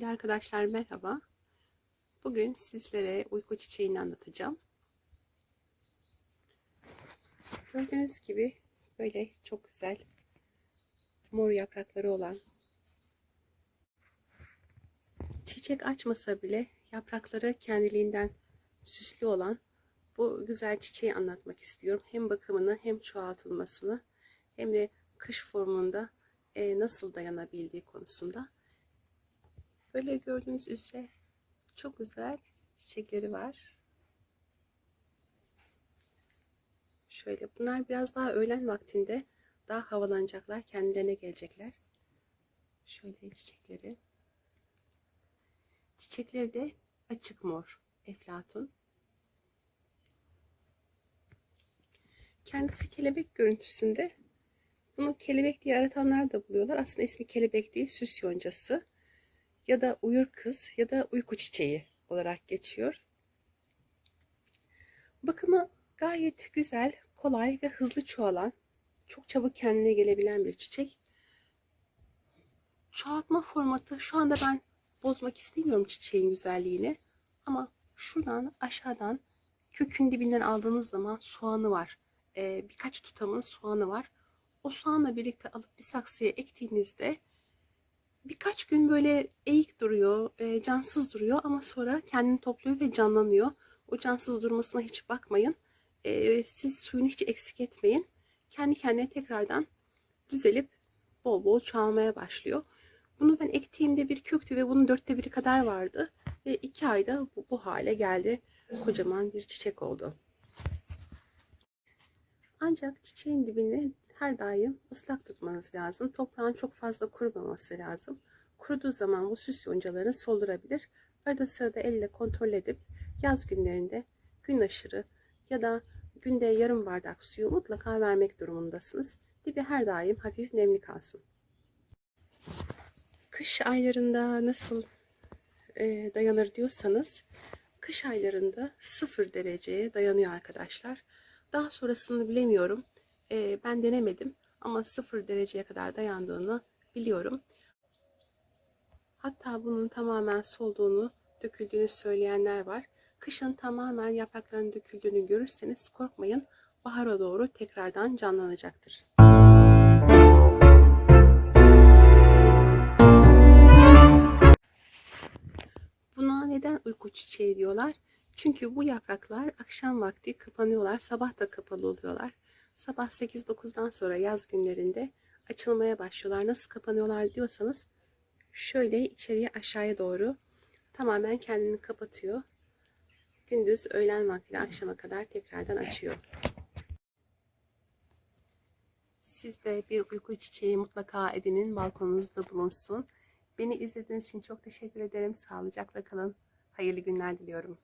Sevgili arkadaşlar merhaba. Bugün sizlere uyku çiçeğini anlatacağım. Gördüğünüz gibi böyle çok güzel mor yaprakları olan çiçek açmasa bile yaprakları kendiliğinden süslü olan bu güzel çiçeği anlatmak istiyorum. Hem bakımını hem çoğaltılmasını hem de kış formunda e, nasıl dayanabildiği konusunda. Böyle gördüğünüz üzere çok güzel çiçekleri var. Şöyle bunlar biraz daha öğlen vaktinde daha havalanacaklar. Kendilerine gelecekler. Şöyle çiçekleri. Çiçekleri de açık mor. Eflatun. Kendisi kelebek görüntüsünde. Bunu kelebek diye aratanlar da buluyorlar. Aslında ismi kelebek değil, süs yoncası ya da uyur kız ya da uyku çiçeği olarak geçiyor. Bakımı gayet güzel, kolay ve hızlı çoğalan, çok çabuk kendine gelebilen bir çiçek. Çoğaltma formatı şu anda ben bozmak istemiyorum çiçeğin güzelliğini. Ama şuradan aşağıdan kökün dibinden aldığınız zaman soğanı var. Ee, birkaç tutamın soğanı var. O soğanla birlikte alıp bir saksıya ektiğinizde birkaç gün böyle eğik duruyor, e, cansız duruyor ama sonra kendini topluyor ve canlanıyor. O cansız durmasına hiç bakmayın. E, siz suyunu hiç eksik etmeyin. Kendi kendine tekrardan düzelip bol bol çoğalmaya başlıyor. Bunu ben ektiğimde bir köktü ve bunun dörtte biri kadar vardı. Ve iki ayda bu, bu hale geldi. Kocaman bir çiçek oldu. Ancak çiçeğin dibini her daim ıslak tutmanız lazım. Toprağın çok fazla kurumaması lazım. Kuruduğu zaman bu süs yoncalarını soldurabilir. Arada sırada elle kontrol edip yaz günlerinde gün aşırı ya da günde yarım bardak suyu mutlaka vermek durumundasınız. Dibi her daim hafif nemli kalsın. Kış aylarında nasıl e, dayanır diyorsanız kış aylarında sıfır dereceye dayanıyor arkadaşlar. Daha sonrasını bilemiyorum. E, ben denemedim ama sıfır dereceye kadar dayandığını biliyorum. Hatta bunun tamamen solduğunu, döküldüğünü söyleyenler var. Kışın tamamen yaprakların döküldüğünü görürseniz korkmayın. Bahara doğru tekrardan canlanacaktır. Buna neden uyku çiçeği diyorlar? Çünkü bu yapraklar akşam vakti kapanıyorlar, sabah da kapalı oluyorlar. Sabah 8-9'dan sonra yaz günlerinde açılmaya başlıyorlar. Nasıl kapanıyorlar diyorsanız şöyle içeriye aşağıya doğru tamamen kendini kapatıyor. Gündüz öğlen vakti akşama kadar tekrardan açıyor. Siz de bir uyku çiçeği mutlaka edinin balkonunuzda bulunsun. Beni izlediğiniz için çok teşekkür ederim. Sağlıcakla kalın. Hayırlı günler diliyorum.